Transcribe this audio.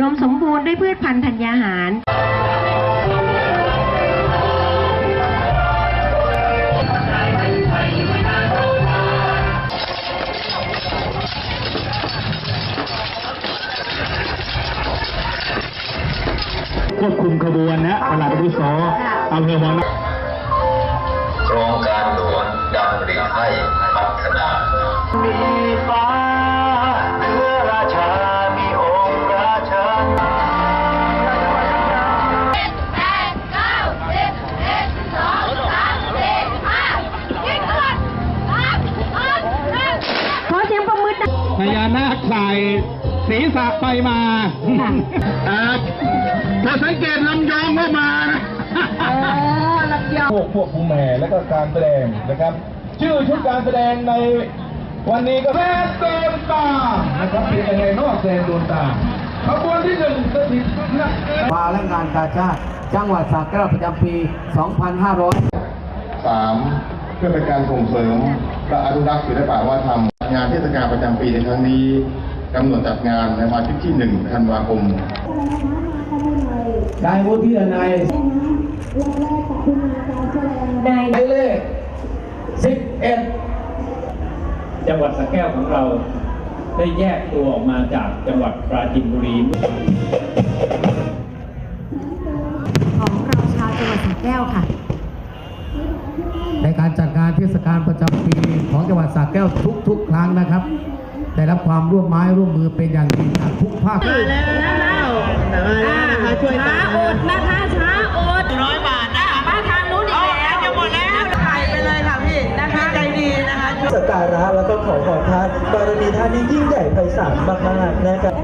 รวมสมบูรณ์ด้วยพืชพันธุ์ธัญญาหาร ควบคุมขบวนนะตลาดอาวุโสอำเภอวังน้โครงการหลวงดำริให้พัฒนา พญานาคใส่ศีรษะไปมาค่ะอ่าถ้าสังเกตลำยองก็มานะเออลำยองพวกพวกภูมิแห่และก็การแสดงนะครับ ชื่อชุดการแสดงในวันนี้ก็แซนโดนตานะครับเป็นยังไงนอกแซนโดนตาขบวนที่หนึ่งสถิตนะมาและงานกาชาติจังหวัดสระแก้วประจำปี 2500สามเพื่อเป็นการส่งเสริมและอนุรักษ์ศิลปะวัฒนธรรม งานเทศกาลประจำปีในครั้งนี้กำหนดจัดงานในวันที่หนึ่งธันวาคมได้วุฒินายนายหมายเลข11จังหวัดสระแก้วของเราได้แยกตัวออกมาจากจังหวัดปราจีนบุรี ของเราชาวจังหวัดสระแก้วค่ะ ใน การจัดงานเทศกาลประจำปีของจังหวัดสระแก้วทุก ๆ ครั้งนะครับได้รับความร่วมไม้ร่วมมือเป็นอย่างดีจากทุกภาคช้าอดนะคะช้าอดร้อยบาทนะมาทางนู้นอีกแล้วจะหมดแล้วถ่ายไปเลยค่ะพี่นะคะใจดีนะคะสักการะแล้วก็ขอขอบท่านบารมีท่านนี้ยิ่งใหญ่ไพศาลมากๆนะครับ